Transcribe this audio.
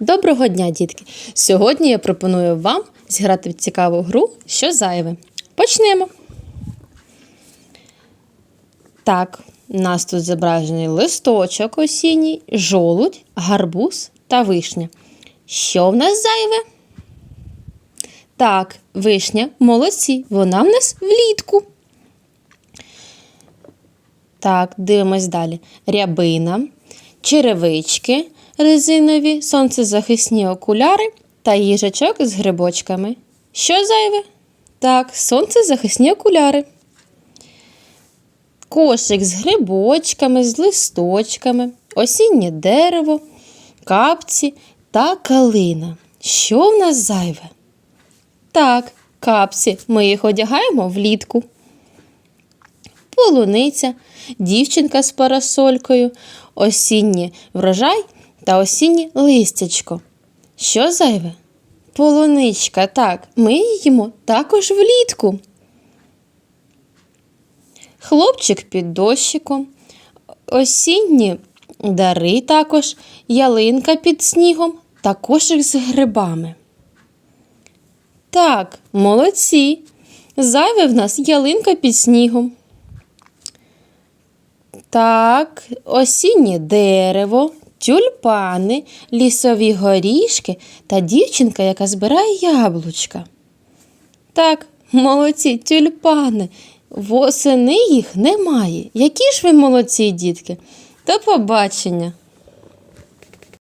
Доброго дня, дітки! Сьогодні я пропоную вам зіграти в цікаву гру Що зайве. Почнемо. Так, у нас тут зображений листочок осінній, жолудь, гарбуз та вишня. Що в нас зайве? Так, вишня, молодці, вона в нас влітку. Так, дивимось далі. Рябина, черевички резинові, сонцезахисні окуляри та їжачок з грибочками. Що зайве? Так, сонцезахисні окуляри. Кошик з грибочками, з листочками, осіннє дерево, капці та калина. Що в нас зайве? Так, капці. Ми їх одягаємо влітку полуниця, дівчинка з парасолькою, осінній врожай та осіннє листячко. Що зайве? Полуничка, так, ми їмо також влітку. Хлопчик під дощиком, осінні дари також, ялинка під снігом та кошик з грибами. Так, молодці. Зайве в нас ялинка під снігом. Так, осіннє дерево, тюльпани, лісові горішки та дівчинка, яка збирає яблучка. Так, молодці, тюльпани. Восени їх немає. Які ж ви молодці, дітки? До побачення!